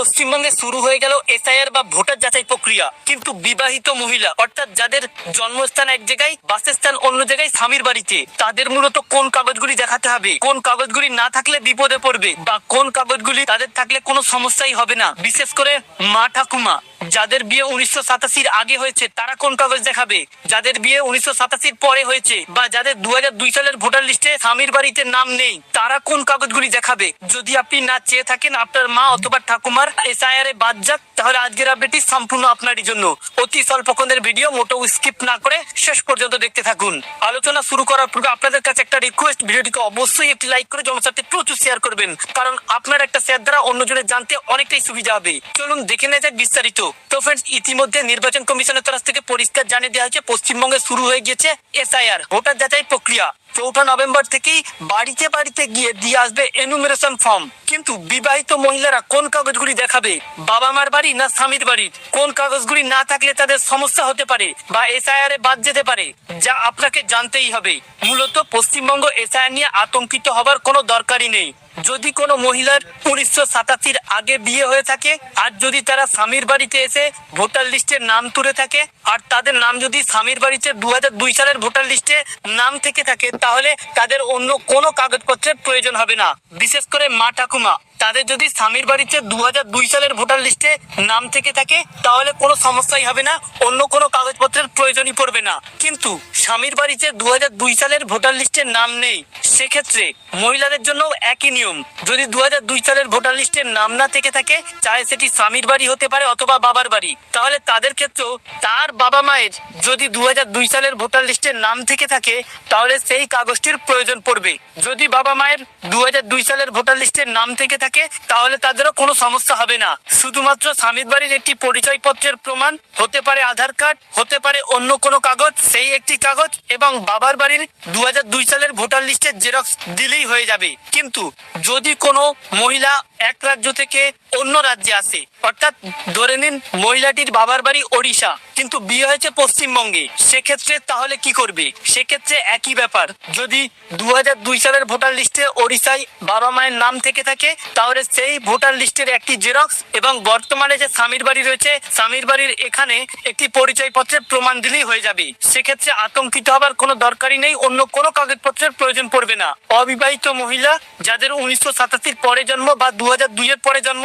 পশ্চিমবঙ্গে শুরু হয়ে গেল এসআইআর বা ভোটার যাচাই প্রক্রিয়া। কিন্তু বিবাহিত মহিলা, অর্থাৎ যাদের জন্মস্থান এক জায়গায়, বাসস্থান অন্য জায়গায় স্বামীর বাড়িতে, তাদের মূলত কোন কাগজগুলি দেখাতে হবে? কোন কাগজগুলি না থাকলে বিপদে পড়বে? বা কোন কাগজগুলি তাদের থাকলে কোনো সমস্যাই হবে না? বিশেষ করে মা ঠাকুমা। যাদের বিয়ে উনিশশো সাতাশির আগে হয়েছে, তারা কোন কাগজ দেখাবে? যাদের বিয়ে উনিশশো সাতাশির পরে হয়েছে বা যাদের দু দুই সালের ভোটার লিস্টে স্বামীর বাড়িতে নাম নেই, তারা কোন কাগজগুলি দেখাবে? যদি আপনি না চেয়ে থাকেন, আপনার মা অথবা ঠাকুমার এস এসআইআর এ বাদ যাক তাহলে আজকের আপডেটটি সম্পূর্ণ আপনারই জন্য। অতি স্বল্পক্ষণের ভিডিও মোটেও স্কিপ না করে শেষ পর্যন্ত দেখতে থাকুন। আলোচনা শুরু করার পূর্বে আপনাদের কাছে একটা রিকোয়েস্ট ভিডিওটিকে অবশ্যই একটি লাইক করে জনসাথে প্রচুর শেয়ার করবেন। কারণ আপনার একটা শেয়ার দ্বারা অন্যজনের জানতে অনেকটাই সুবিধা হবে। চলুন দেখে নেওয়া যাক বিস্তারিত। তো ফ্রেন্ডস ইতিমধ্যে নির্বাচন কমিশনের তরফ থেকে পরিষ্কার জানিয়ে দেওয়া হয়েছে, পশ্চিমবঙ্গে শুরু হয়ে গিয়েছে এসআইআর ভোটার যাচাই প্রক্রিয়া। চৌঠা নভেম্বর থেকেই বাড়িতে বাড়িতে গিয়ে দিয়ে আসবে এনুমিনেশন ফর্ম কিন্তু বিবাহিত মহিলারা কোন কাগজগুলি দেখাবে? বাবা মার বাড়ি না স্বামীর বাড়ির কোন কাগজগুলি না থাকলে তাদের সমস্যা হতে পারে বা এসআইআর এ বাদ যেতে পারে? যা আপনাকে জানতেই হবে। মূলত পশ্চিমবঙ্গ এসআইআর নিয়ে আতঙ্কিত হবার কোনো দরকারই নেই। যদি কোনো মহিলার উনিশশো সাতাশির আগে বিয়ে হয়ে থাকে, আর যদি তারা স্বামীর বাড়িতে এসে ভোটার লিস্টের নাম তুলে থাকে, আর তাদের নাম যদি স্বামীর বাড়িতে দু দুই সালের ভোটার লিস্টে নাম থেকে থাকে, তাহলে তাদের অন্য কোনো কাগজপত্রের প্রয়োজন হবে না। বিশেষ করে মা ঠাকুমা। তাদের যদি স্বামীর বাড়িতে দু সালের ভোটার লিস্টে নাম থেকে থাকে, তাহলে কোনো সমস্যাই হবে না, অন্য কোনো কাগজপত্রের প্রয়োজনই পড়বে না। কিন্তু স্বামীর বাড়িতে দু সালের ভোটার লিস্টে নাম নেই, সেক্ষেত্রে মহিলাদের জন্য একই নিয়ম। যদি দু সালের ভোটার লিস্টে নাম না থেকে থাকে চাहे সেটি স্বামীর বাড়ি হতে পারে অথবা বাবার বাড়ি। তাহলে তাদের ক্ষেত্রেও তার বাবা মায়ের যদি দু সালের ভোটার লিস্টে নাম থেকে থাকে, তাহলে সেই কাগজটির প্রয়োজন পড়বে। যদি বাবা মায়ের দু সালের ভোটার লিস্টের নাম থেকে থাকে তাহলে তাদেরও কোনো সমস্যা হবে না। শুধুমাত্র স্বামীর বাড়ির একটি পরিচয়পত্রের প্রমাণ, হতে পারে আধার কার্ড, হতে পারে অন্য কোনো কাগজ, সেই একটি কাগজ, এবং বাবার বাড়ির দু দুই সালের ভোটার লিস্টের জেরক্স দিলেই হয়ে যাবে। কিন্তু যদি কোনো মহিলা এক রাজ্য থেকে অন্য রাজ্যে আসে অর্থাৎ ধরে নিন, মহিলাটির বাবার বাড়ি ওড়িশা, কিন্তু বিয়ে হয়েছে পশ্চিমবঙ্গে। সেক্ষেত্রে তাহলে কি করবে? সেক্ষেত্রে একই ব্যাপার। যদি দু সালের ভোটার লিস্টে ওড়িশায় বাবা মায়ের নাম থেকে থাকে, তাহলে সেই ভোটার লিস্টের একটি জেরক্স এবং বর্তমানে যে স্বামীর বাড়ি রয়েছে, স্বামীর বাড়ির এখানে একটি পরিচয়পত্রের প্রমাণ দিলেই হয়ে যাবে। সেক্ষেত্রে আতঙ্কিত হবার কোনো দরকারই নেই, অন্য কোনো কাগজপত্রের প্রয়োজন পড়বে না। অবিবাহিত মহিলা, যাদের উনিশশো সাতাশির পরে জন্ম বা দু হাজার দুইয়ের পরে জন্ম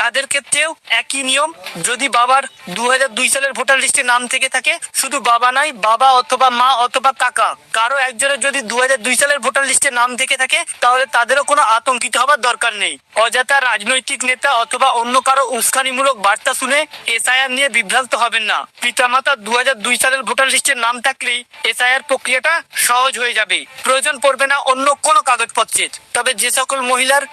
তাদের ক্ষেত্রেও একই নিয়ম। যদি বাবার দু সালের ভোটার লিস্টে নাম থেকে থাকে, শুধু বাবা নাই, বাবা অথবা মা অথবা কাকা। কারও একজনের যদি দু সালের ভোটার লিস্টে নাম থেকে থাকে, তাহলে তাদেরও কোনো আতঙ্কিত হবার দরকার নেই। অযথা রাজনৈতিক নেতা অথবা অন্য কারও উস্কানিমূলক বার্তা শুনে এসআইআর নিয়ে বিভ্রান্ত হবেন না। পিতামাতা দু দুই সালের ভোটার লিস্টের নাম থাকলেই এসআইআর প্রক্রিয়াটা সহজ হয়ে যাবে। প্রয়োজন পড়বে না অন্য কোনো কাগজপত্রের। তবে যে সকল মহিলার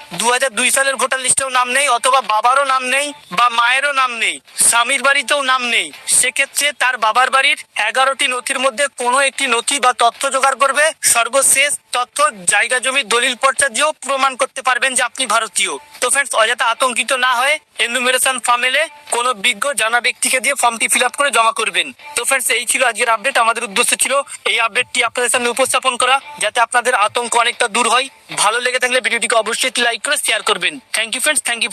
দু সালের ভোটার লিস্টেও নাম নেই অথবা বাবারও নাম নেই বা মায়েরও নাম নেই, স্বামীর বাড়িতেও নাম নেই। সেক্ষেত্রে তার বাবার বাড়ির এগারোটি নথির মধ্যে কোনো একটি নথি বা তথ্য জোগাড় করবে সর্বশেষ তথ্য জায়গা জমির দলিল পর্চা দিয়েও প্রমাণ করতে পারবেন যে আপনি ভারতীয়। তো ফ্রেন্ডস অযথা আতঙ্কিত না হয়ে এনুমেরেশন ফর্মেলে কোনো বিজ্ঞ জানা ব্যক্তিকে দিয়ে ফর্মটি ফিল করে জমা করবেন। তো ফ্রেন্ডস এই ছিল আজকের আপডেট আমাদের উদ্দেশ্য ছিল এই আপডেটটি আপনাদের সামনে উপস্থাপন করা, যাতে আপনাদের আতঙ্ক অনেকটা দূর হয়। ভালো লেগে থাকলে ভিডিওটিকে অবশ্যই লাইক করে শেয়ার করবেন। Thank you friends thank you